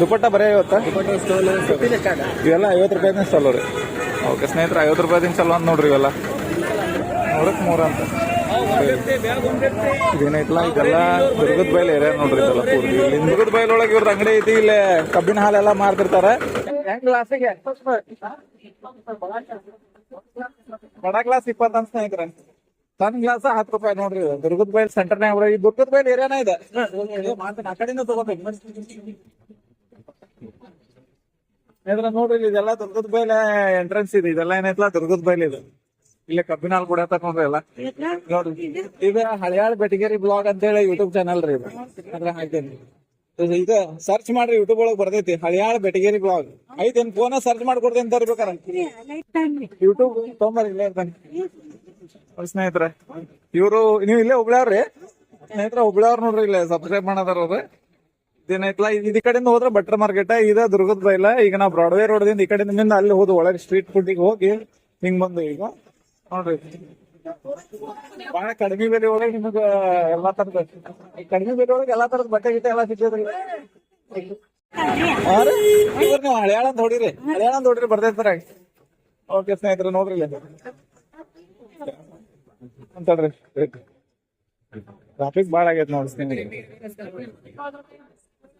ದುಪಟ್ಟ ಬರೀ ಐವತ್ತ ಇವೆಲ್ಲ ಐವತ್ತು ರೂಪಾಯಿ ಸ್ಟಾಲ್ ರೀ ಓಕೆ ಸ್ನೇಹಿತರೆ ಐವತ್ತು ರೂಪಾಯಿ ಚಲೋ ಅಂತ ನೋಡ್ರಿ ಇವೆಲ್ಲ. ನೋಡಕ್ ಮೂರ ಅಂತ. ಇದೇನೈತಲ್ಲ ಇದೆಲ್ಲ ದುರ್ಗದ ಬೈಲ್ ಏರಿಯಾ ನೋಡ್ರಿ ಇದೆಲ್ಲ ಪೂರ್ತಿ. ಇಲ್ಲಿ ದುರ್ಗದ ಬೈಲ್ ಒಳಗೆ ಇವ್ರದ್ದು ಅಂಗಡಿ ಐತಿ ಇಲ್ಲಿ ಕಬ್ಬಿನ ಹಾಲೆಲ್ಲ ಮಾರ್ತಿರ್ತಾರೆ. ಬಡ ಕ್ಲಾಸ್ ಇಪ್ಪತ್ತಂತ ಅಂತ ಸ್ನೇಹಿತರೆ. ಸಣ್ಣ ಗ್ಲಾಸ್ ಹತ್ತು ರೂಪಾಯಿ ನೋಡ್ರಿ. ದುರ್ಗದ ಬೈಲ್ ಸೆಂಟರ್ನಾಗ ಈ ದುರ್ಗದ ಬೈಲ್ ಏರಿಯಾನ ಇದೆ. ಆ ಕಡೆಯಿಂದ ತಗೋಬೇಕು. ಇದ್ರ ನೋಡ್ರಿ ಇದೆಲ್ಲ ದುರ್ಗದ ಬೈಲ್ ಎಂಟ್ರೆನ್ಸ್ ಇದೆ. ಇದೆಲ್ಲ ಏನೈತಲ್ಲ ದುರ್ಗದ ಬೈಲ್ ಇದು. ಇಲ್ಲೇ ಕಬ್ಬಿನ ಹಾಲು ಕೂಡ ತಕೊಂಡ್ರಿ ಎಲ್ಲ. ನೋಡ್ರಿ ಇದು ಹಳಿಯಾಳ ಬೆಟಗೇರಿ ಬ್ಲಾಗ್ ಅಂತ ಹೇಳಿ ಯೂಟ್ಯೂಬ್ ಚಾನಲ್ ರೀ ಇದು. ಅದ್ರ ಹಾಕ್ತೇನೆ. ಇದು- ಸರ್ಚ್ ಮಾಡ್ರಿ ಯೂಟ್ಯೂಬ್ ಒಳಗ್ ಬರ್ತೈತಿ. ಹಳಿಯಾಳ ಬೆಟಗೇರಿ ಬ್ಲಾಗ್ ಐತೇನ್ ಫೋನ ಸರ್ಚ್ ಮಾಡ್ಕೊಡ್ತೇನೆ ಅಂತ ಇರ್ಬೇಕಾರ. ಯೂಟ್ಯೂಬ್ ತೊಗೊಂಬರ್ರಿ ಇಲ್ಲೇ ಇರ್ತಾನೆ. ಸ್ನೇಹಿತರೆ. ಇವರು ನೀವು ಇಲ್ಲೇ ಹುಬ್ಳ್ಯಾವ್ರಿ? ಸ್ನೇಹಿತರ, ಹುಬ್ಳ್ಯಾವ್ರ ನೋಡ್ರಿ ಇಲ್ಲೇ ಸಬ್ಸ್ಕ್ರೈಬ್ ಮಾಡದಾರ ಅವ್ರು. ಇದೇನೈತಲ್ಲ ಇದ್ ಕಡೆಯಿಂದ ಹೋದ್ರೆ ಬಟ್ರ್ ಮಾರ್ಕೆಟ್ ಇದೆ ದುರ್ಗದ ಬೈಲ. ಈಗ ನಾವು ಬ್ರಾಡ್ವೇ ರೋಡ್ದಿಂದ ಈ ಕಡೆಯಿಂದ ನಿಂದ ಅಲ್ಲಿ ಹೋದ್ ಒಳಗೆ ಸ್ಟ್ರೀಟ್ ಫುಡ್ಡಿಗೆ ಹೋಗಿ ಹಿಂಗ್ ಬಂದು ಈಗ ನೋಡ್ರಿ. ಬಹಳ ಕಡಿಮೆ ಬೆಲೆ ಒಳಗೆ ನಿಮಗ ಎಲ್ಲಾ ತರದ ಕಡಿಮೆ ಬೆಲೆ ಒಳಗೆ ಎಲ್ಲಾ ತರದ ಬಟ್ಟೆ ಗಿಟ್ಟೆ ಎಲ್ಲಾ ಸಿಗ್ತದ್ರಿ. ನೀವು ಹಳ್ಯಾಳ ಅಂತ ಹೊಡಿರಿ. ಹಳ್ಯಾಳ ಹೊಡಿರಿ ಬರ್ತೈತಾರ ಓಕೆ ಸ್ನೇಹಿತರೆ, ನೋಡ್ರಿ ಅಂತಳ್ರಿ ಟ್ರಾಫಿಕ್ ಬಾಳ ಆಗೈತೆ ನೋಡಿ ಸ್ನೇಹಿತರೆ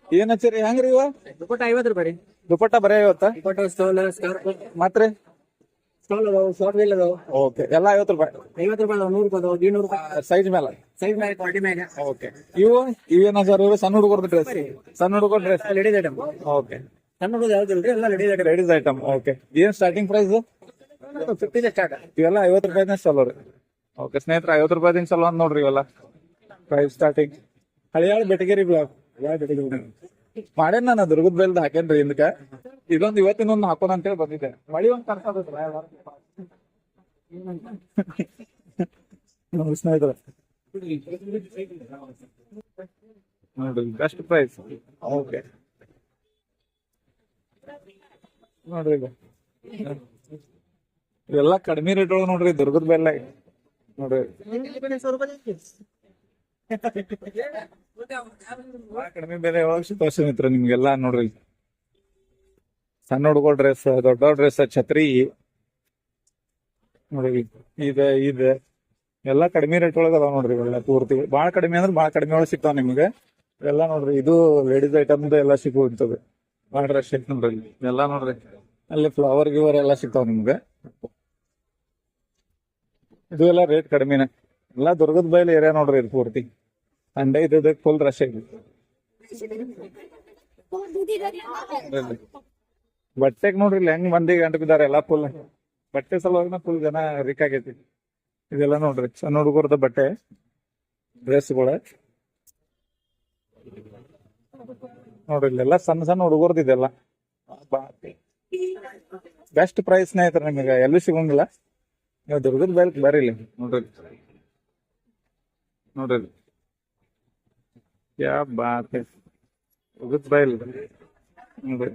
ಏನ್ ಹಚ್ಚಿರಿ? ಹೆಂಗ್ರಿ ಇವ? ದುಪ್ಪಟ್ಟ ಐವತ್ತು ರೂಪಾಯಿ ರೀ. ದುಪಟ್ಟ ಬರೀ ಇವತ್ತ ದುಪ್ಪಟ್ಟ ಸ್ಟೋಲ್ ಮತ್ರಿ ಸ್ಟೋಲ್ ಅದಾವ ಶಾರ್ಟ್ ವೀಲ್ ಅದಾವ. ಓಕೆ ಎಲ್ಲ ಐವತ್ತು ರೂಪಾಯಿ? ಐವತ್ತು ರೂಪಾಯಿ ಅದಾವ ನೂರು ರೂಪಾಯಿ ಅದಾವ ಇನ್ನೂರು ರೂಪಾಯಿ. ಸೈಜ್ ಮೇಲೆ ಸೈಜ್ ಮೇಲೆ ಕ್ವಾಲಿಟಿ ಮೇಲೆ ಓಕೆ. ಇವು ಇವೇನ ಸರ್ ಇವು ಸಣ್ಣ ಹುಡುಗರ ಡ್ರೆಸ್ ಸಣ್ಣ ಹುಡುಗರ ಡ್ರೆಸ್ ಲೇಡೀಸ್ ಐಟಮ್ ಓಕೆ. ಸಣ್ಣ ಹುಡುಗ ಎಲ್ಲ ladies item ladies item okay. ಏನ್ ಸ್ಟಾರ್ಟಿಂಗ್ ಪ್ರೈಸ್ ಫಿಫ್ಟಿನ ಸ್ಟಾರ್ಟ್ ಇವೆಲ್ಲ ಐವತ್ತು ರೂಪಾಯಿ ಚಲೋ ರೀ ಓಕೆ, ಸ್ನೇಹಿತರೆ, ಐವತ್ತು ರೂಪಾಯಿ ಸಲ ಅಂತ ನೋಡ್ರಿ ಇವೆಲ್ಲ. Price starting Haliyal Betageri vlog ಮಾಡೇನ್ ನಾನು ದುರ್ಗದ ಬೇಲ್ದ ಹಾಕೇನ್ರಿ ಹಿಂದಕ್ಕ ಇದೊಂದು ಇವತ್ತಿನ ಒಂದು ಹಾಕೋಣ ಅಂತೇಳಿ ಬಂದಿದ್ದೆ. ಮಳಿ ಒಂದ್ ಕರ್ಸ ಸ್ನೇಹಿತರ. ನೋಡ್ರಿ ಬೆಸ್ಟ್ ಪ್ರೈಸ್ ಓಕೆ. ನೋಡ್ರಿ ಇವೆಲ್ಲ ಕಡಿಮೆ ರೇಟ್ ಒಳಗೆ ನೋಡ್ರಿ, ದುರ್ಗದ ಬೆಲ್ಲ ನೋಡ್ರಿ ಕಡಿಮೆ ಬೆಲೆ ಒಳಗೆ ಸಿಗ್ತಾವ ಮಿತ್ರ ನಿಮ್ಗೆಲ್ಲ ನೋಡ್ರಿ. ಸಣ್ಣ ಹುಡುಗರ ಡ್ರೆಸ್ ದೊಡ್ಡ ಡ್ರೆಸ್ ಛತ್ರಿ. ನೋಡ್ರಿ ಇದೆ ಇದೆ. ಎಲ್ಲ ಕಡಿಮೆ ರೇಟ್ ಒಳಗೆ ಅದಾವ ನೋಡ್ರಿ ಒಳ್ಳೆ ಪೂರ್ತಿ. ಭಾಳ ಕಡಿಮೆ ಅಂದ್ರೆ ಭಾಳ ಕಡಿಮೆ ಒಳಗೆ ಸಿಗ್ತಾವ ನಿಮ್ಗೆ. ಎಲ್ಲ ನೋಡ್ರಿ ಇದು ಲೇಡೀಸ್ ಐಟಮ್ ಎಲ್ಲ ಸಿಗುವಂತವೆ ಭಾಳ ರಶ್ ಐತೆ ನೋಡ್ರಿ. ಎಲ್ಲ ನೋಡ್ರಿ. ಅಲ್ಲಿ ಫ್ಲವರ್ ಗಿವರ್ ಎಲ್ಲ ಸಿಗ್ತಾವ ನಿಮ್ಗೆ. ಇದು ಎಲ್ಲ ರೇಟ್ ಕಡಿಮೆನೆ. ಎಲ್ಲ ದುರ್ಗದ ಬಯಲು ಏರಿಯಾ ನೋಡ್ರಿ ಇದು ಪೂರ್ತಿ. ಅಂಡೆ ಇದು ಫುಲ್ ರಶ್ ಐತಿ ಬಟ್ಟೆಗ್ ನೋಡ್ರಿ ಇಲ್ಲಿ ಹೆಂಗ್ ಮಂದಿ ಗಂಟು ಬಿದ್ದಾರೆ, ಎಲ್ಲ ಫುಲ್ ಬಟ್ಟೆ ಸಲುವಾಗಿ ಫುಲ್ ಜನ ರಿಕ್ ಆಗೈತಿ. ಇದೆಲ್ಲ ನೋಡ್ರಿ, ಸಣ್ಣ ಹುಡುಗರದ ಬಟ್ಟೆ ಡ್ರೆಸ್ಗಳ ನೋಡ್ರಿ ಇಲ್ಲೆಲ್ಲ ಸಣ್ಣ ಸಣ್ಣ ಹುಡುಗರ್ದು ಇದೆಲ್ಲ. ಬೆಸ್ಟ್ ಪ್ರೈಸ್ ಸ್ನೇಹಿತರೆ ನಿಮಗೆ, ಎಲ್ಲೂ ಸಿಗಂಗಿಲ್ಲ. ನೀವು ದುರ್ಗದ ಬೈಲ್ ಬರ್ರಿ ಇಲ್ಲಿ ನೋಡ್ರಿ. ನೋಡ್ರಿ. ಯಾ ಬಾತ್. ದುರ್ಗದ ಬೈಲ್ ನೋಡ್ರಿ.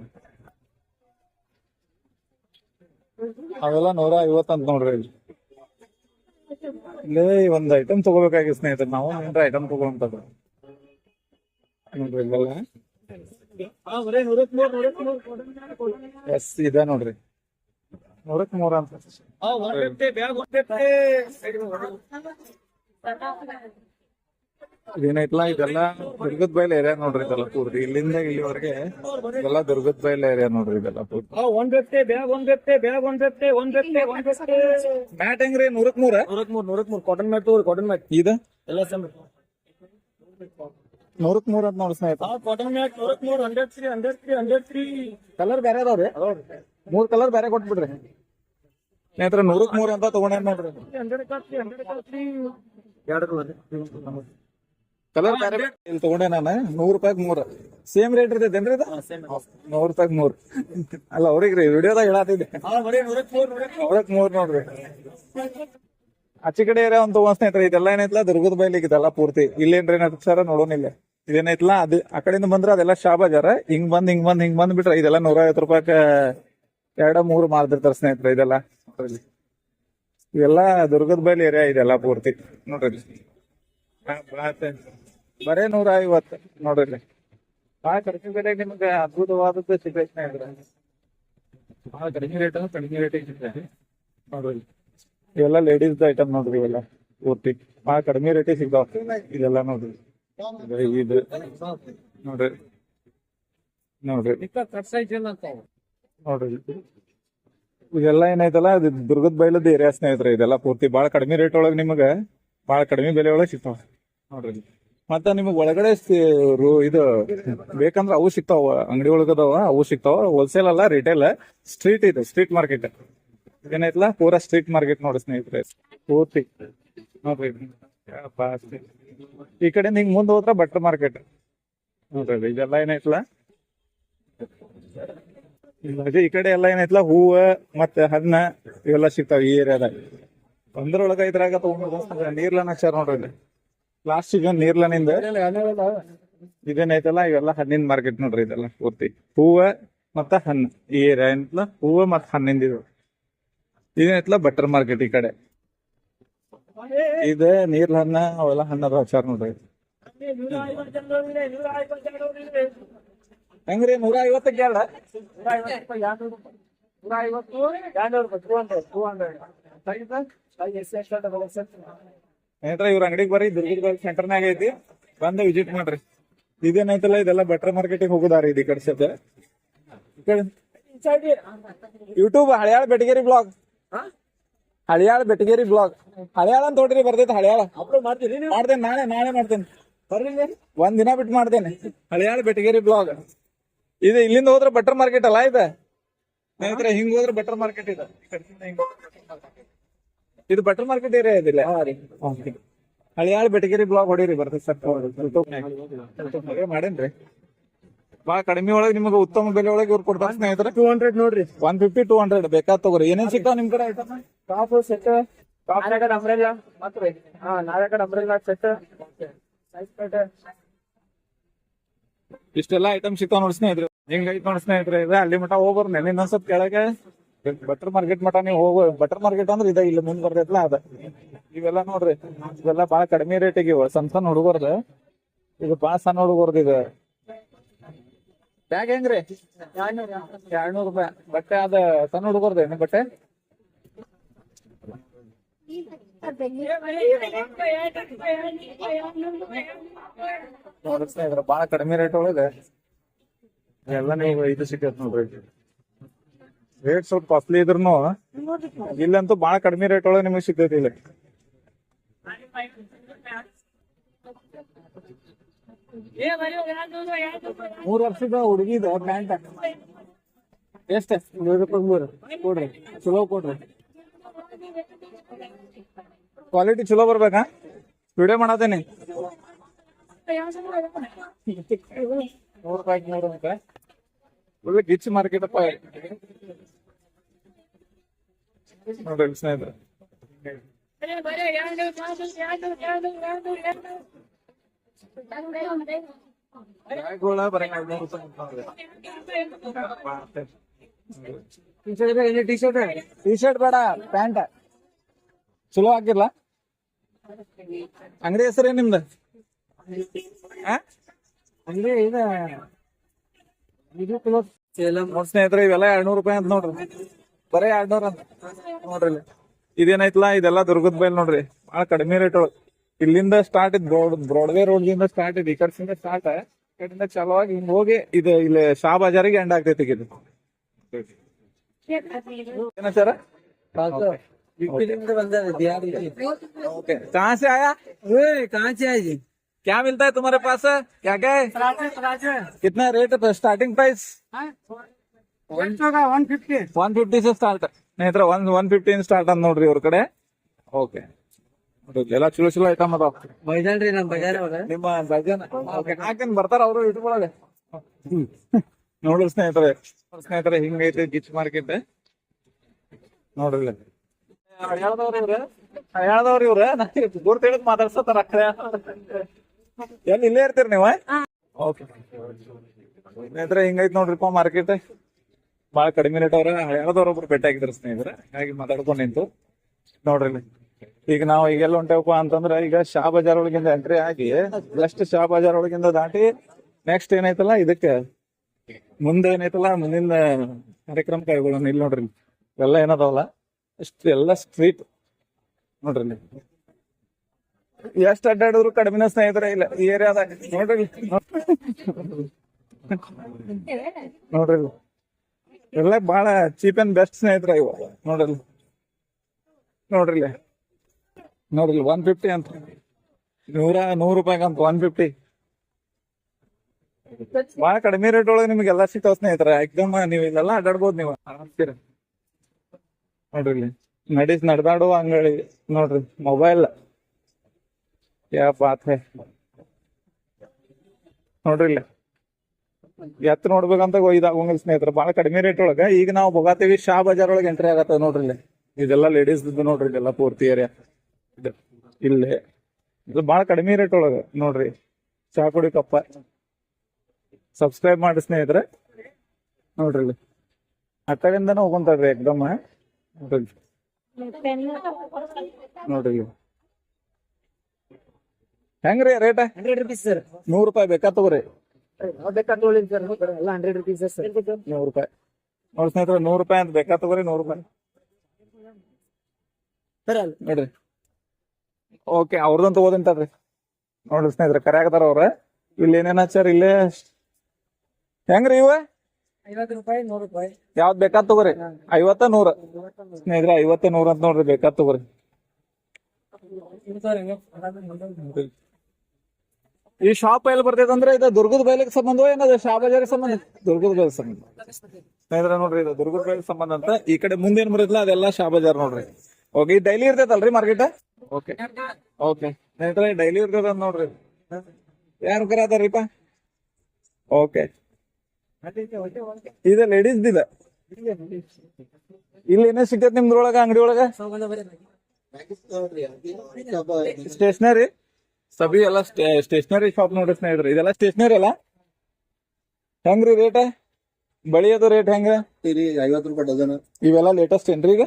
ಅವೆಲ್ಲ ನೂರ ಐವತ್ತು ಅಂತ ನೋಡ್ರಿ. ಇಲ್ಲಿ ಇಲ್ಲೇ ಒಂದ್ ಐಟಮ್ ತಗೋಬೇಕಾಗಿ ಸ್ನೇಹಿತರೆ ನಾವು ಏನ್ರ ಐಟಮ್ ತಗೋಂತದ. ನೋಡ್ರಿ ಇಲ್ಲೆಲ್ಲ ಎಸ್ ಇದೆ ನೋಡ್ರಿ. ನೂರಕ್ ಮೂರ ಅಂತ ಇದೇನೈತಲ್ಲ ಇದೆಲ್ಲ ದುರ್ಗದ ಬೈಲ್ ಏರಿಯಾ ನೋಡ್ರಿ ಇದೆಲ್ಲ ಪೂರ್ತಿ. ಇಲ್ಲಿಂದ ಇಲ್ಲಿವರೆಗೆ ಇದೆಲ್ಲ ದುರ್ಗದ ಬೈಲ್ ಏರಿಯಾ ನೋಡ್ರಿ ಇದೆಲ್ಲ ಪೂರ್ತಿ. ಬ್ಯಾಗ್ ಬ್ಯಾಗ್ ಮ್ಯಾಟ್ ಹೆಂಗ್ರಿ ನೂರಕ್ ಮೂರ ನೂರಕ್ ಮೂರ್ ನೂರಕ್ ಮೂರ್ ಕಾಟನ್ ಮ್ಯಾಟ್ ತಗೋರಿ ಕಾಟನ್ ಮ್ಯಾಟ್ ಇದ? ಎಲ್ಲ ಸಮ್ ನೂರಕ್ ಮೂರ ಅಂತ ನೋಡಿ ಸ್ನೇಹಿತ ಕಾಟನ್ ಮ್ಯಾಟ್ ನೂರಕ್ ಮೂರ್ hundred three hundred three hundred three colour ಬೇರೆ ಅದಾವ್ರಿ ಮೂರ್ ಕಲರ್ ಬೇರೆ ಕೊಟ್ಬಿಡ್ರಿ ಸ್ನೇಹಿತರ ನೂರಕ್ ಮೂರ್ ಅಂತ ತಗೊಂಡೇನ್ ನೋಡ್ರಿ. ಹಂಡ್ರೆಡ್ ತ್ರೀ ಹಂಡ್ರೆಡ್ ತ್ರೀ ಎರಡು ಕಲರ್ ಕಲರ್ ಬೇರೆ ಇಲ್ಲಿ ತಗೊಂಡೆ ನಾನು. ನೂರ್ ರೂಪಾಯಿಗೆ ಮೂರ್. ಸೇಮ್ ರೇಟ್ ಇರ್ತೈತೇನ್ರಿ ಇದು? ನೂರ್ ರೂಪಾಯಿಗ್ ಮೂರ್. ಅಲ್ಲ ಅವ್ರಿಗೆ ರೀ ವಿಡಿಯೋದಾಗ ಹೇಳತ್ತಿದ್ದೆ ನೂರಕ್ ಮೂರ್ ನೋಡ್ರಿ. ಆಚೆ ಕಡೆ ಏರಿಯಾ ಒಂದು ತಗೊಂಡ್ ಸ್ನೇಹಿತರೆ ಇದೆಲ್ಲ ಏನೈತಲ್ಲ ದುರ್ಗದ ಬೈಲಿಗೆ ಇದೆಲ್ಲ ಪೂರ್ತಿ. ಇಲ್ಲೇನ್ರಿ ಸರ ನೋಡೋನಿಲ್ಲ ಇದೇನೈತಲ್ಲ ಅದು ಆ ಕಡೆಯಿಂದ ಬಂದ್ರೆ ಅದೆಲ್ಲ ಶಾ ಬಜಾರ ಹಿಂಗ್ ಬಂದ್ ಹಿಂಗ್ ಬಂದ್ ಹಿಂಗ್ ಬಂದ್ ಬಿಟ್ರೆ ಇದೆಲ್ಲ ನೂರ ಐವತ್ತು ರೂಪಾಯಿ ಎರಡ, ಮೂರು ಮಾರ್ದಿರ್ತಾರ ಸ್ನೇಹಿತರೆ ಇದೆಲ್ಲ. ನೋಡ್ರಿ. ಇವೆಲ್ಲ ದುರ್ಗದ ಬೈಲ್ ಏರಿಯಾ ಇದೆಲ್ಲ ಪೂರ್ತಿ. ನೋಡ್ರಿ. ಬರೇ ನೂರ ಐವತ್ತು ನೋಡ್ರಿ. ಭಾಳ ಕಡಿಮೆ ಬೆಲೆ ನಿಮ್ಗೆ ಅದ್ಭುತವಾದದ್ದು ಸಿಗೈತೆ ಸ್ನೇಹಿತರೆ. ಭಾಳ ಕಡಿಮೆ ರೇಟ್ ಕಡಿಮೆ ರೇಟಿಗೆ ಸಿಗ್ತದೆ ನೋಡ್ರಿ. ಇವೆಲ್ಲ ಲೇಡೀಸ್ ಐಟಮ್ ನೋಡ್ರಿ ಇವೆಲ್ಲ. ಪೂರ್ತಿ. ಭಾಳ ಕಡಿಮೆ ರೇಟಿಗೆ ಸಿಗ್ತಾವ. ಇದೆಲ್ಲ ನೋಡ್ರಿ. ಇದು- ಇದು. ನೋಡ್ರಿ. ನೋಡ್ರಿ. ನೋಡ್ರಿ. ಇದೆಲ್ಲ ಏನೈತಲ್ಲ ದುರ್ಗದ ಬೈಲದ ಏರಿಯಾ ಸ್ನೇಹಿತರೆ, ಇದೆಲ್ಲ ಪೂರ್ತಿ ಭಾಳ ಕಡಿಮೆ ರೇಟ್ ಒಳಗೆ ನಿಮಗೆ ಭಾಳ ಕಡಿಮೆ ಬೆಲೆ ಒಳಗೆ ಸಿಗ್ತಾವ. ನೋಡ್ರಿ. ಮತ್ತ ನಿಮಗ್ ಒಳಗಡೆ ಇದು ಬೇಕಂದ್ರ ಅವು ಸಿಗ್ತಾವ, ಅಂಗಡಿ ಒಳಗದವ ಅವು ಸಿಗ್ತಾವ. ಹೋಲ್ಸೇಲ್ ಅಲ್ಲ ರಿಟೇಲ್ ಸ್ಟ್ರೀಟ್ ಇದೆ ಸ್ಟ್ರೀಟ್ ಮಾರ್ಕೆಟ್ ಏನೈತಲ್ಲ ಪೂರಾ ಸ್ಟ್ರೀಟ್ ಮಾರ್ಕೆಟ್ ನೋಡಿ ಸ್ನೇಹಿತರೆ. ಪೂರ್ತಿ. ನೋಡ್ರಿ. ಈ ಕಡೆ ಹಿಂಗ್ ಮುಂದ್ ಹೋದ್ರ ಬಟ್ಟೆ ಮಾರ್ಕೆಟ್ ನೋಡ್ರಿ ಇದು. ಇದೆಲ್ಲ ಏನೈತ್ಲ ಈ ಕಡೆ ಎಲ್ಲ ಏನೈತ್ಲ ಹೂವ ಮತ್ತೆ ಹಣ್ಣ ಇವೆಲ್ಲ ಸಿಗ್ತಾವ ಈ ಏರಿಯಾದಾಗ. ಒಂದ್ರೊಳಗ ಇದ್ರಾಗ ತಗೊಂಡ್ ನೀರ್ಲನ್ ಹಚ್ಚಾರ ನೋಡ್ರಿ ಲಾಸ್ಟ್ ಸೀಸನ್ ನೀರ್ಲನಿಂದ ಇದೇನೈತಲ್ಲ ಇವೆಲ್ಲ ಹಣ್ಣಿನ ಮಾರ್ಕೆಟ್ ನೋಡ್ರಿ ಇದೆಲ್ಲ ಪೂರ್ತಿ. ಹೂವ ಮತ್ತ ಹಣ್ಣು, ಈ ಏರಿಯಾ ಏನ್ ಹೂವ ಮತ್ತ ಹಣ್ಣಿಂದ ಇದು. ಇದೇನೈತಲ್ಲ ಬಟರ್ ಮಾರ್ಕೆಟ್ ಈ ಕಡೆ. ಇದು ನೀರ್ಲ ಹಣ್ಣ ಅವೆಲ್ಲ ಹಣ್ಣದ ಹಚ್ಚಾರ ನೋಡ್ರಿ. ಹೆಂಗ್ರಿ? ನೂರ ಕೇಳ ಏನ್ರ, ಇವ್ರ ಅಂಗಡಿಗೆ ಬರ್ರಿ, ದುರ್ಗದ ಸೆಂಟರ್ನಾಗ ಐತಿ. ಬಂದ ವಿಸಿಟ್ ಮಾಡ್ರಿ. ಇದೇನೈತಲ್ಲ ಇದೆಲ್ಲ ಬೆಟರ್ ಮಾರ್ಕೆಟಿಗೆ ಹೋಗುದಾರಿ ಇದು ಈ ಕಡೆ ಸದ್ಯ? YouTube Haliyal Betageri vlog. Haliyal Betageri vlog. Haliyal ಅಂತ ನೋಡ್ರಿ ಬರ್ತೈತೆ ಹಳಿಯಾಳ. ಮಾಡ್ತೇನೆ ನಾಳೆ ನಾಳೆ ಮಾಡ್ತೇನೆ. ಒಂದ್ ದಿನ ಬಿಟ್ಟು ಮಾಡ್ತೇನೆ. ಹಳಿಯಾಳ ಬೆಟಗೇರಿ ಬ್ಲಾಗ್. ಇದು ಇಲ್ಲಿಂದ ಹೋದ್ರೆ ಬಟರ್ ಮಾರ್ಕೆಟ್ ಅಲ್ಲ ಇದೆ? ಸ್ನೇಹಿತರೆ ಹಿಂಗ್ ಹೋದ್ರೆ ಬಟರ್ ಮಾರ್ಕೆಟ್ ಇದೆ. ಇದು ಬಟರ್ ಮಾರ್ಕೆಟ್ ಏರಿಯಾ ಇದಿಲ್ಲ ಹಳಿಯಾಳ ಬೆಟಗೇರಿ ಬ್ಲಾಗ್ ಹೊಡೀರಿ ಬರ್ತೈತೆ ಸರ್. ಮಾಡೇನ್ರಿ ಬಾ ಕಡಿಮೆ ಒಳಗೆ ನಿಮಗೆ ಉತ್ತಮ ಬೆಲೆ ಒಳಗೆ ಇವ್ರು ಕೊಡ್ತಾರೆ ಸ್ನೇಹಿತರೆ. ಟೂ ಹಂಡ್ರೆಡ್ ನೋಡ್ರಿ. ಒನ್ ಫಿಫ್ಟಿ ಟೂ ಹಂಡ್ರೆಡ್ ಬೇಕಾದ್ ತಗೋರಿ. ಏನೇನ್ ಸಿಗ್ತಾವ ನಿಮ್ ಕಡೆ? ಐಟಮ್ ಟಾಪ್ ಸೆಟ್ ಅಂಬ್ರೆಲ್ಲಾ ಹಾ ಅಂಬ್ರೆಲ್ಲಾ ಸೆಟ್ ಸೈಜ್ ಕಟ್ ಇಷ್ಟೆಲ್ಲ ಐಟಮ್ ಸಿಗ್ತಾವ ನೋಡಿ ಸ್ನೇಹಿತರೆ. ಹಿಂಗ್ ಐತ್ ನೋಡಿ ಸ್ನೇಹಿತರೆ ಇದೆ ಅಲ್ಲಿ ಮಠ ಹೋಗ್ಬರ್ ನೆನೆ ಇನ್ನೊಂದ್ಸತ್ ಕೆಳಗೆ ಬಟರ್ ಮಾರ್ಕೆಟ್ ಮಠ ನೀವು ಹೋಗ ಬಟರ್ ಮಾರ್ಕೆಟ್ ಅಂದ್ರೆ ಇದ ಇಲ್ಲಿ ಮುಂದ್ ಬರ್ತೈತಲ್ಲ ಅದ. ಇವೆಲ್ಲ ನೋಡ್ರಿ ಇವೆಲ್ಲ ಬಾಳ ಕಡಿಮೆ ರೇಟಿಗೆ ಇವ ಸಣ್ಣ ಸಣ್ಣ ಹುಡುಗರ್ದ. ಇದು ಬಾಳ ಸಣ್ಣ ಹುಡುಗರ್ದ ಇದು. ಬ್ಯಾಗ್ ಹೆಂಗ್ರಿ? ಎರಡ್ನೂರ್ ರೂಪಾಯಿ. ಬಟ್ಟೆ ಅದ ಸಣ್ಣ ಹುಡುಗರ್ದ ಏನು ಬಟ್ಟೆ? ಬಾಳ ಕಡಿಮೆ ರೇಟ್ ಒಳಗೆ ಎಲ್ಲ ಇದು ಸಿಗತ್ ನೋಡ್ರಿ. ರೇಟ್ ಸ್ವಲ್ಪ ಕಾಸ್ಟ್ಲಿ ಇದ್ರುನು ಇಲ್ಲಂತೂ ಬಾಳ ಕಡಿಮೆ ರೇಟ್ ಒಳಗೆ ನಿಮಗೆ ಸಿಗ್ತೈತಿ ಇಲ್ಲಿ. ಮೂರ್ ವರ್ಷದ ಹುಡುಗಿದ ಪ್ಯಾಂಟ್ ಎಷ್ಟ? ಮೂರು. ಕೊಡ್ರಿ. ಚಲೋ ಕೊಡ್ರಿ. ಕ್ವಾಲಿಟಿ ಚಲೋ ಬರ್ಬೇಕಾ ವಿಡಿಯೋ ಮಾಡತೇನಿ ನೂರು ರೂಪಾಯಿ ನೂರು ರೂಪಾಯಿ ಒಳ್ಳೆ ಗಿಚ್ ಮಾರ್ಕೆಟ್ ಅಪ್ಪ ನೋಡ್ರಿ ಸ್ನೇಹಿತರೆ ಬ್ಯಾಗ್ಗಳ ಬರೀ ಐನೂರು ರೂಪಾಯಿ ಟಿ ಶರ್ಟ್ ಟಿ ಶರ್ಟ್ ಬೇಡ. ಪ್ಯಾಂಟ್. ಚಲೋ ಹಾಕಿರ್ಲ? ಅಂಗಡಿ ಹೆಸರು ಏನ್ ನಿಮ್ದು? ಅಂದ್ರೆ ಇದ ಇದು ನೋಡ್ ಸ್ನೇಹಿತರೆ ಇವೆಲ್ಲ ಎರಡ್ನೂರು ರೂಪಾಯಿ ಅಂತ ನೋಡ್ರಿ. ಬರೀ ಎರಡ್ನೂರ ಅಂತ. ನೋಡ್ರಿ ಇಲ್ಲಿ. ಇದೇನೈತ್ಲಾ ಇದೆಲ್ಲ ದುರ್ಗದ ಬೈಲ್ ನೋಡ್ರಿ. ಬಹಳ ಕಡಿಮೆ ರೇಟ್ ಒಳಗೆ. ಇಲ್ಲಿಂದ ಸ್ಟಾರ್ಟ್ ಇದ್ ಬ್ರೋಡ್ ಬ್ರಾಡ್ವೇ ರೋಡ್ ಇಂದ ಸ್ಟಾರ್ಟ್ ಇದೆ. ಈ ಕಡೆಯಿಂದ ಸ್ಟಾರ್ಟ್ ಕಡೆಯಿಂದ ಚಲೋ ಆಗಿ ಹಿಂಗ್ ಹೋಗಿ ಇದು ಇಲ್ಲಿ ಶಾ ಬಜಾರಿಗೆ ಎಂಡ್ ಆಗ್ತೈತಿ ಇದು. ಏನಂತಾರ ओके कहाँ से आया कहाँ से आई जी क्या मिलता है तुम्हारे पास क्या क्या है कितना rate starting price one fifty one fifty से ಸ್ಟಾರ್ಟ್ ಸ್ನೇಹಿತರೆ ಒನ್ ಒನ್ ಫಿಫ್ಟಿ ಸ್ಟಾರ್ಟ್ ಅಂತ ನೋಡ್ರಿ ಇವ್ರ ಕಡೆ ಓಕೆ ಎಲ್ಲ ಚಲೋ ಚಲೋ ಐಟಮ್ ಅದಾವ ಬೈದಾನ್ ರೀ ನಮ್ ಬಜಾರ್ ಅವ್ರ ನಿಮ್ಮ ಭಜನ್ ಹಾಕೇನ್ ಬರ್ತಾರ ಅವರು ಯೂಟ್ಯೂಬ್ ಒಳಗೆ ನೋಡ್ರಿ ಸ್ನೇಹಿತರೆ ಸ್ನೇಹಿತರೆ, ಹಿಂಗೈತೆ ಗಿಚ್ ಮಾರ್ಕೆಟ್ ನೋಡ್ರಿ. ಇಲ್ಲಿ. ಹಳ್ಯಾಳದವ್ರು ಇವ್ರ. ಗುರ್ತ ಹಿಡಿದು ಮಾತಾಡ್ಸತ್ತಾರ ಎಲ್ಲಿ, ಇಲ್ಲೇ ಇರ್ತೀರಿ ನೀವು? ಓಕೆ ಸ್ನೇಹಿತರೆ, ಹಿಂಗೈತ್ ನೋಡ್ರಿಪ್ಪ ಮಾರ್ಕೆಟ್ ಬಾಳ ಕಡಿಮೆ ರೇಟ್ ಅವ್ರ. ಹಳ್ಯಾಳದವ್ರ ಒಬ್ರು ಭೇಟಿ ಆಗಿದ್ರ ಸ್ನೇಹಿತರೆ. ಹಾಗಾಗಿ ಮಾತಾಡ್ಕೊಂಡ್ ನಿಂತು. ನೋಡ್ರಿ. ಈಗ ನಾವು ಈಗೆಲ್ಲ ಹೊಂಟೇವಪ್ಪ ಅಂತಂದ್ರ, ಈಗ ಶಾ ಬಜಾರ್ ಒಳಗಿಂದ ಎಂಟ್ರಿ ಆಗಿ ಜಸ್ಟ್ ಶಾ ಬಜಾರ್ ಒಳಗಿಂದ ದಾಟಿ ನೆಕ್ಸ್ಟ್ ಏನೈತಲ್ಲ ಇದಕ್ಕೆ ಮುಂದೆ ಏನೈತಲ್ಲ ಮುಂದಿನ ಕಾರ್ಯಕ್ರಮ ಕೈಗೊಳ್ಳೋಣ. ಇಲ್ಲಿ ನೋಡ್ರಿ ಎಲ್ಲ ಏನದಾವಲ್ಲ? ಇಷ್ಟು ಎಲ್ಲ ಸ್ಟ್ರೀಟ್ ನೋಡ್ರಿ ಇಲ್ಲಿ. ಎಷ್ಟು ಅಡ್ಡಾಡಿದ್ರು ಕಡಿಮೆ ಸ್ನೇಹಿತರ, ಇಲ್ಲ, ಈ ಏರಿಯಾದಾಗ ನೋಡ್ರಿ ನೋಡ್ರಿ. ಎಲ್ಲ ಬಹಳ ಚೀಪ್ ಅಂಡ್ ಬೆಸ್ಟ್ ಸ್ನೇಹಿತರ ಇವ. ನೋಡ್ರಿ ನೋಡ್ರಿ. ನೋಡ್ರಿ ಒನ್ ಫಿಫ್ಟಿ ಅಂತ. ನೂರ, ನೂರು ರೂಪಾಯಿಗೆ ಅಂತ ಒನ್ ಫಿಫ್ಟಿ ಬಹಳ ಕಡಿಮೆ ರೇಟ್ ಒಳಗೆ ನಿಮ್ಗೆ ಎಲ್ಲಾ ಸಿಗ್ತಾವ ಸ್ನೇಹಿತರ. ಎಕ್ದಮ್ ನೀವು ಇಲ್ಲೆಲ್ಲ ಅಡ್ಡಾಡ್ಬೋದು ನೀವು. ಆರಾಮ್ಸ್ತೀರ ನೋಡ್ರಿ ಇಲ್ಲಿ. ನಡೀಸ್ ನಡೆದಾಡುವ ಅಂಗಡಿ. ನೋಡ್ರಿ ಮೊಬೈಲ್ ಯಾ ಬಾತ್ ಹೇ. ನೋಡ್ರಿ ಇಲ್ಲಿ. ಎತ್ತ ನೋಡ್ಬೇಕಂತ ಇದಾಗಂಗಿಲ್ಲ ಸ್ನೇಹಿತರ. ಬಹಳ ಕಡಿಮೆ ರೇಟ್ ಒಳಗ. ಈಗ ನಾವು ಬಗಾತೀವಿ ಶಾ ಬಜಾರ್ ಒಳಗೆ ಎಂಟ್ರಿ ಆಗತ್ತ ನೋಡ್ರಿ ಇಲ್ಲಿ. ಇದೆಲ್ಲ ಲೇಡೀಸ್ ನೋಡ್ರಿ ಇದೆಲ್ಲ ಪೂರ್ತಿ ಏರಿಯಾ ಇಲ್ಲೇ ಇಲ್ಲಿ. ಇದು ಬಹಳ ಕಡಿಮೆ ರೇಟ್ ಒಳಗ ನೋಡ್ರಿ. ಚಾ ಕುಡಿ ಕಪ್ಪ. ಸಬ್ಸ್ಕ್ರೈಬ್ ಮಾಡಿ ಸ್ನೇಹಿತರೆ. ನೋಡ್ರಿ ಇಲ್ಲಿ. ಆ ಕಡೆಯಿಂದನೂ ಹೋಗ್ಕೊಂತಾರ್ರಿ ಎಕ್ದಮ್ ನೋಡ್ರಿ ನೋಡ್ರಿ ಹೆಂಗ್ರಿ ರೇಟ್ ಹಂಡ್ರೆಡ್ ರುಪೀಸ್ ಸರ್ ನೂರ್ ರೂಪಾಯಿ ಬೇಕಾ ತಗೋರಿ? ಸರ್ ಎಲ್ಲ ಹಂಡ್ರೆಡ್ ರುಪೀಸ್ ಸರ್ ನೂರ್ ರೂಪಾಯಿ. ನೋಡ್ರಿ ಸ್ನೇಹಿತರೆ ನೂರ್ ರೂಪಾಯಿ ಅಂತ ಬೇಕಾ ತಗೋರಿ? ನೂರ್ ರೂಪಾಯಿ. ಸರ್ ನೋಡ್ರಿ. ಓಕೆ ಅವ್ರದಂತ ಓದಂತಾರ್ರಿ ನೋಡ್ರಿ ಸ್ನೇಹಿತರೆ ಕರ್ಯಾಕತಾರ ಅವ್ರ. ಇಲ್ಲಿ ಏನೇನ್ ಹಚ್ಚಾರ ಇಲ್ಲೇ ಹೆಂಗ್ರಿ ಇವ? ಯಾವ್ದ್ ಬೇಕಾದ್ ತಗೋರಿ? ಐವತ್ತ ನೂರ. ಸ್ನೇಹಿತರ ಐವತ್ತ ನೂರ ಅಂತ ನೋಡ್ರಿ ಬೇಕಾದ್ ತಗೋರಿ. ಈ ಶಾಪ್ ಎಲ್ಲಿ ಬರ್ತೈತೆ ಅಂದ್ರೆ ಇದು ದುರ್ಗದ ಬೈಲಿಗೆ ಸಂಬಂಧ ಏನದ ಶಾ ಬಜಾರಿಗೆ ಸಂಬಂಧ? ದುರ್ಗದ ಬೈಲ್ ಸಂಬಂಧ. ಸ್ನೇಹಿತರ ನೋಡ್ರಿ ಇದು ದುರ್ಗದ ಬೈಲ್ ಸಂಬಂಧ ಅಂತ ಈ ಕಡೆ ಮುಂದೆ ಏನ್ ಬರ್ತೈತಲ್ಲ ಅದೆಲ್ಲ ಶಾಬಜಾರ್ ನೋಡ್ರಿ. ಓಕೆ ಡೈಲಿ ಇರ್ತೈತಲ್ರಿ ಮಾರ್ಕೆಟ್ ಓಕೆ. ಓಕೆ. ಸ್ನೇಹಿತರ ಡೈಲಿ ಇರ್ತೈತ ನೋಡ್ರಿ. ಯಾರು ಕರತಾರೀಪ ಓಕೆ. ಇದು ಲೇಡೀಸ್ ಇಲ್ಲ ಏನೇ ಸಿಗ್ತೈತಿ ನಿಮ್ದ್ರೊಳಗ ಅಂಗಡಿ ಒಳಗ ಸ್ಟೇಷನರಿ? ಸಬಿ ಎಲ್ಲ ಸ್ಟೇಷನರಿ ಶಾಪ್ ನೋಡ್ರಿ ಸ್ನೇಹಿತರೆ. ಇದೆಲ್ಲ ಸ್ಟೇಷನರಿ ಅಲ್ಲ? ಹೆಂಗ್ರಿ ರೇಟ್ ಬಳಿ ಅದು ರೇಟ್ ಹೆಂಗ? ಐವತ್ತು ರೂಪಾಯಿ ಡಜನ್ ಇವೆಲ್ಲ ಲೇಟೆಸ್ಟ್ ಏನ್ರಿ ಈಗ?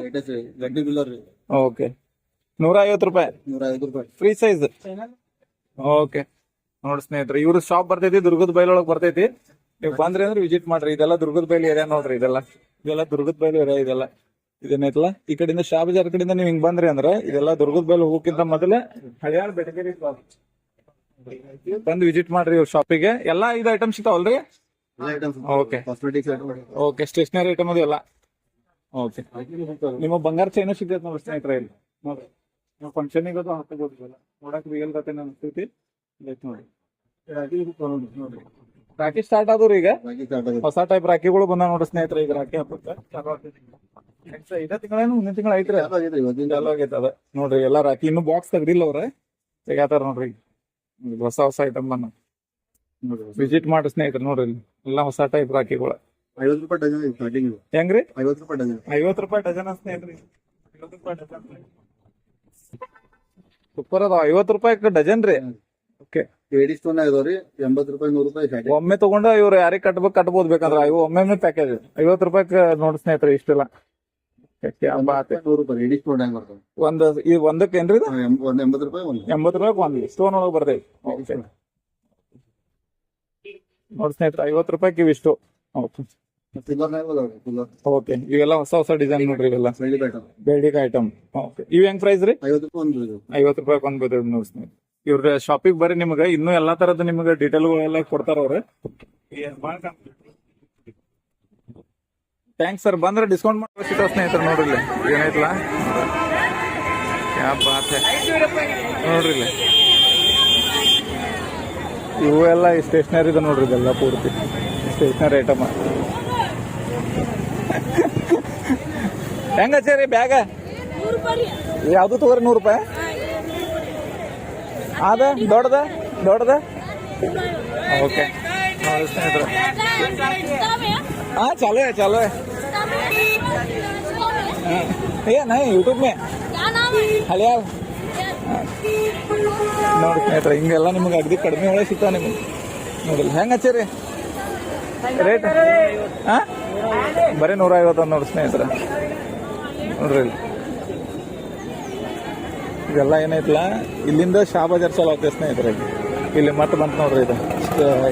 ಓಕೆ ನೂರ ಐವತ್ತು ರೂಪಾಯಿ. ನೂರ ಐವತ್ತು ರೂಪಾಯಿ ಫ್ರೀ ಸೈಜ್ ಓಕೆ ನೋಡಿ ಸ್ನೇಹಿತರೆ, ಇವ್ರ ಶಾಪ್ ಬರ್ತೈತಿ, ದುರ್ಗದ ಬೈಲೊಳಗ್ ಬರ್ತೈತಿ. ನೀವು ಬಂದ್ರಿ ಅಂದ್ರೆ ವಿಸಿಟ್ ಮಾಡ್ರಿ. ಇದೆಲ್ಲ ದುರ್ಗದ ಬೈಲಿ ಏರಿಯಾ ನೋಡ್ರಿ ಇದೆಲ್ಲ. ಇದೆಲ್ಲ ದುರ್ಗದ ಬೈಲಿ ಏರಿಯಾ ಇದೆಲ್ಲ. ಇದೇನೈತಲ್ಲ ಈ ಕಡೆಯಿಂದ ಶಾಬಜಾರ್ ಕಡೆಯಿಂದ ನೀವು ಹಿಂಗ್ ಬಂದ್ರಿ ಅಂದ್ರೆ ಇದೆಲ್ಲ ದುರ್ಗದ ಬೈಲ್ ಹೋಗಕ್ಕಿಂತ ಮೊದಲೇ ಹಳಿಯಾಳ ಬೆಟಗೇರಿ ಬಂದು ವಿಸಿಟ್ ಮಾಡ್ರಿ ಇವ್ರ ಶಾಪಿಗೆ ಎಲ್ಲಾ ಇದು ಐಟಮ್ ಸಿಗ್ತಾವಲ್ರಿ? ಓಕೆ ಸ್ಟೇಷನರಿ ಐಟಮ್ ಅದು ಎಲ್ಲ. ಓಕೆ ನಿಮ್ಮ ಬಂಗಾರ ಚೈನು ಸಿಗ್ತೈತೆ ನೋಡ್ರಿ ಸ್ನೇಹಿತರೆ ಇಲ್ಲಿ. ನೋಡ್ರಿ. ನೀವು ಫಂಕ್ಷನ್ ಅದು ಹಾಕೋಬಹುದು ಇವೆಲ್ಲ ನೋಡಕ್ ರಿಯಲ್ ಕತೆ ಅನಿಸ್ತೈತಿ ನೋಡಿ ನೋಡ್ರಿ. ರಾಖಿ ಸ್ಟಾರ್ಟ್ ಆದ್ರಿ ಈಗ. ಹೊಸ ಟೈಪ್ ರಾಕಿಗಳು ಬಂದ ನೋಡ್ರಿ ಸ್ನೇಹಿತರೆ ಈಗ ರಾಕಿ ಹಬ್ಬಕ್ಕೆ. ಇದೇ ತಿಂಗಳೇನು ಮುಂದಿನ ತಿಂಗಳ ಐತ್ರಿ ಚಾಲು ಆಗೈತೆ ಅದ. ನೋಡ್ರಿ ಎಲ್ಲಾ ರಾಕಿ ಇನ್ನು ಬಾಕ್ಸ್ ತೆಗ್ದಿಲ್ಲ ಅವ್ರ. ತೆಗ್ಯಾತಾರ ನೋಡ್ರಿ ಹೊಸ ಹೊಸ ಐಟಮ್ ಬಂದ ವಿಸಿಟ್ ಮಾಡ್ರಿ ಸ್ನೇಹಿತರೆ ನೋಡ್ರಿ ಎಲ್ಲಾ ಹೊಸ ಟೈಪ್ ರಾಖಿಗಳು ಐವತ್ತು ರೂಪಾಯಿ ಡಜನ್ ಸ್ಟಾರ್ಟಿಂಗ್ ಹೆಂಗ್ರಿ? ಐವತ್ತು ರೂಪಾಯಿ ಡಜನ್. ಐವತ್ತು ರೂಪಾಯಿ ಡಜನ್ ಸ್ನೇಹಿತರೆ ಐವತ್ತು ರೂಪಾಯಿ ಡಜನ್. ಸೂಪರ್ ಅದಾವ. ಐವತ್ತು ರೂಪಾಯಿ ಡಜನ್ ರೀ ಓಕೆ ಏಡಿ ಸ್ಟೋನ್ ಇದಾವ್ರಿ. ಎಂಬತ್ ರೂಪಾಯಿ ನೂರು ರೂಪಾಯಿ ಸ್ಟಾರ್ಟಿಂಗ್ ಒಮ್ಮೆ ತಗೊಂಡ ಇವ್ರು ಯಾರಿಗೆ ಕಟ್ಬೇಕು ಕಟ್ಬೋದು ಬೇಕಂದ್ರ. ಇವು ಒಮ್ಮೆ ಪ್ಯಾಕೇಜ್ ಐವತ್ತು ರೂಪಾಯಿ ನೋಡಿ ಸ್ನೇಹಿತರೆ ಇಷ್ಟೆಲ್ಲ. ನೂರು ರೂಪಾಯಿ. ಏಡಿ ಸ್ಟೋನ್ ಹೆಂಗ್ ಬರ್ತದೆ ಒಂದ್ ಈ ಒಂದಕ್ಕೆ ಏನ್ರಿ? ಒಂದ್ ಎಂಬತ್ತು ರೂಪಾಯಿ ಒಂದು. ಎಂಬತ್ ರೂಪಾಯಿ ಒಂದ್. ಸ್ಟೋನ್ ಒಳಗೆ ಬರ್ತೈತಿ ನೋಡಿ ಸ್ನೇಹಿತರೆ ಐವತ್ತು ರೂಪಾಯಿ ಹೋದವ್ರಿ ಸಿಲ್ವರ್ ಓಕೆ ಇವೆಲ್ಲ ಹೊಸ ಹೊಸ ಡಿಸೈನ್ ನೋಡ್ರಿ ಇವೆಲ್ಲ. ಬೆಳ್ಳಿಗೆ ಐಟಮ್ ಓಕೆ ಇವ್ ಹೆಂಗ್ ಪ್ರೈಸ್ ರೀ? ಐವತ್ತು ರೂಪಾಯಿ ಐವತ್ತು ರೂಪಾಯಿ ಒಂದ್ ಬರ್ತೈತಿ ನೋಡಿ ಸ್ನೇಹಿತರೆ. ಇವ್ರ ಶಾಪಿಗೆ ಬರ್ರಿ ನಿಮ್ಗೆ ಇನ್ನೂ ಎಲ್ಲಾ ತರದ ನಿಮ್ಗೆ ಡೀಟೇಲ್ಗಳೆಲ್ಲ ಕೊಡ್ತಾರ ಅವ್ರ. ಥ್ಯಾಂಕ್ಸ್ ಸರ್ ಬಂದ್ರೆ ಡಿಸ್ಕೌಂಟ್ ಮಾಡಿ ಸ್ನೇಹಿತರು ನೋಡ್ರಿ ಹೈ. ನೋಡ್ರಿ ಇಲ್ಲಿ. ಇವು ಎಲ್ಲ ಸ್ಟೇಷನರಿ ಇದೆ ನೋಡ್ರಿ ಇದೆಲ್ಲ ಪೂರ್ತಿ. ಸ್ಟೇಷನರಿ ಐಟಮ್ ಹೆಂಗ ಹಚ್ಚಾರಿ ಬ್ಯಾಗ? ಯಾವ್ದು ತಗೋರಿ ನೂರು ರೂಪಾಯಿ? ಅದ ದೊಡ್ಡದ ದೊಡ್ಡದ. ಓಕೆ. ಹಾ ಹಾಂ ಚಲೋ ಚಲೋ ಏನು ಯೂಟ್ಯೂಬ್ ಮೇ. ಹಳೆಯ ನೋಡಿ ಸ್ನೇಹಿತರ ಹಿಂಗೆಲ್ಲ ನಿಮ್ಗೆ ಅಗದಿ ಕಡಿಮೆ ಒಳಗೆ ಸಿಗ್ತಾವ ನಿಮ್ಗೆ. ನೋಡಿಲ್ಲ. ಹೆಂಗೆ ಹಚ್ಚಿರಿ? ರೇಟ್ ಹಾಂ? ಬರೀ ನೂರ ಐವತ್ತು ನೋಡಿ ಸ್ನೇಹಿತರ. ನೋಡ್ರಿ ಇದೆಲ್ಲ ಏನೈತಲ್ಲ, ಇಲ್ಲಿಂದ ಶಾ ಬಜಾರ್ ಚಾಲು ಆಗ್ತದೆ ಇಲ್ಲಿ ಮತ್ತೆ ಬಂತು ನೋಡ್ರಿ ಇದು.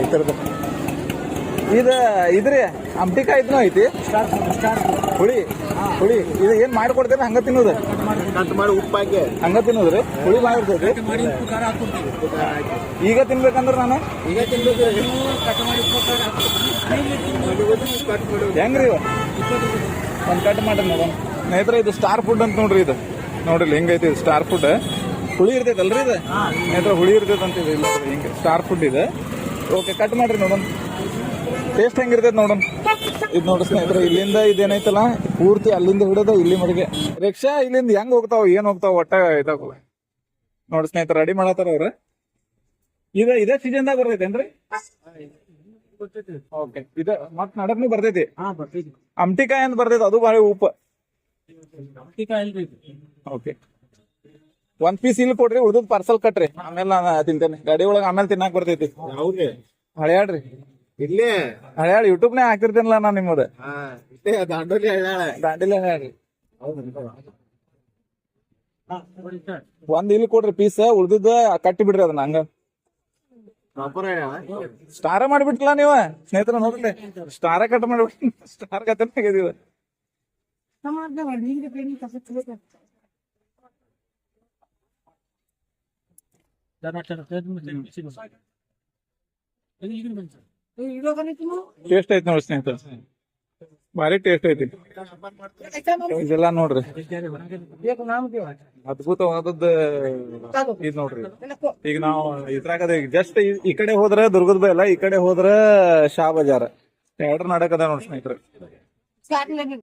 ಈ ಥರದ್ದು ಇದು, ಇದ್ರಿ ಅಂಬಿಕಾಯಿ ಇದನ್ನೂ ಐತಿ? ಹುಳಿ ಹುಳಿ. ಇದು ಏನು ಮಾಡಿಕೊಡ್ತೇನೆ? ಹಂಗೆ ತಿನ್ನೋದು. ಕಟ್ ಮಾಡಿ ಉಪ್ಪಾಕಿ ಹಂಗೆ ತಿನ್ನೋದ್ರಿ? ಹುಳಿ ಮಾಡಿರ್ತೈತಿ. ಈಗ ತಿನ್ಬೇಕಂದ್ರೆ ನಾನು? ಈಗ ತಿನ್ಬೇಕು ಹೆಂಗ್ರಿ ಒಂದ್ ಕಟ್ ಮಾಡಿ ಸ್ನೇಹಿತರೆ, ಇದು ಸ್ಟಾರ್ ಫುಡ್ ಅಂತ ನೋಡ್ರಿ ಇದು. ನೋಡ್ರಿ ಹೆಂಗೈತಿ ಇದು? ಸ್ಟಾರ್ ಫುಡ್ ಹುಳಿ ಇರ್ತೈತಲ್ರಿ ಇದು? ಸ್ನೇಹಿತರೆ ಹುಳಿ ಇರ್ತೈತೆ. ಅಂತ ಇದು ಇಲ್ಲ ಹಿಂಗೆ. ಸ್ಟಾರ್ ಫುಡ್ ಇದೆ. ಓಕೆ ಕಟ್ ಮಾಡ್ರಿ ನೋಡೋಣ. ಟೇಸ್ಟ್ ಹೆಂಗಿರ್ತೈತೆ ನೋಡೋಣ. ಇದು ನೋಡಿ ಸ್ನೇಹಿತರೆ ಇಲ್ಲಿಂದ ಇದೇನೈತಲ್ಲ? ಪೂರ್ತಿ ಅಲ್ಲಿಂದ ಹಿಡಿದ ಇಲ್ಲಿ ಮಡಿಗೆ. ರಿಕ್ಷಾ ಇಲ್ಲಿಂದ ಹೆಂಗ್ ಹೋಗ್ತಾವ ಏನ್ ಹೋಗ್ತಾವ ಒಟ್ಟ ಇದಾವ ನೋಡಿ ಸ್ನೇಹಿತರೆ ರೆಡಿ ಮಾಡತ್ತಾರ ಅವ್ರ? ಇದ ಇದೇ ಸೀಸನ್ದಾಗ ಬರ್ತೈತೇನ್ರಿ ಓಕೆ ಇದ ಮತ್ ನಡಕ್ನು ಬರ್ತೈತಿ? ಅಮ್ಟಿಕಾಯಿ ಅಂತ ಬರ್ತೈತಿ ಅದು ಭಾಳ ಉಪ್ಪು. ಓಕೆ ಒಂದ್ ಪೀಸ್ ಇಲ್ಲಿ ಕೊಡ್ರಿ ಉಳ್ದದ್ ಪಾರ್ಸಲ್ ಕಟ್ರಿ. ಆಮೇಲೆ ನಾನು ತಿಂತೇನೆ. ಗಾಡಿ ಒಳಗ ಆಮೇಲೆ ತಿನ್ನಾಕ್ ಬರ್ತೈತಿ. ಹಳೆಯಾಡ್ರಿ ಹಳ್ಯಾಡ್ರಿ ಇಲ್ಲೇ? ಹಳ್ಯಾಡ್ ಯೂಟ್ಯೂಬ್ ನಾಗ ಹಾಕಿರ್ತೇನಲ್ಲ ನಾನು ನಿಮ್ಮದ ದಾಂಡೋಲಿ ಹೇಳ ದಾಂಡಿಲೆ ಹಳ್ಯಾಡ್ರಿ ಒಂದ್ ಇಲ್ಲಿ ಕೊಡ್ರಿ ಪೀಸ್ ಉಳ್ದದ ಕಟ್ಟಿ ಬಿಡ್ರಿ ಅದನ್ನ ಹಂಗ. ಪ್ರಾಪರ್ ಸ್ಟಾರ ಮಾಡ್ಬಿಟ್ಲ ನೀವ? ಸ್ನೇಹಿತರ ನೋಡ್ರಿ. ಸ್ಟಾರ ಕಟ್ ಮಾಡ್ಬಿಟ್ಟು ಸ್ಟಾರ್ ಕತೆ ಆಗಿದೀವ ಟೇಸ್ಟ್ ಐತಿ ನೋಡ್ರಿ ಸ್ನೇಹಿತರ. ಭಾರಿ ಟೇಸ್ಟ್ ಐತಿ. ಇದೆಲ್ಲ ನೋಡ್ರಿ. ಅದ್ಭುತವಾದದ್ದು ಇದ್ ನೋಡ್ರಿ. ಈಗ ನಾವು ಇದ್ರಾಗ ಜಸ್ಟ್ ಈ ಕಡೆ ಹೋದ್ರ ದುರ್ಗದ ಬೈಲ ಈ ಕಡೆ ಹೋದ್ರ ಶಾ ಬಜಾರ್. ಎರಡ್ರ ನಡಕದ ನೋಡಿ ಸ್ನೇಹಿತರೆ.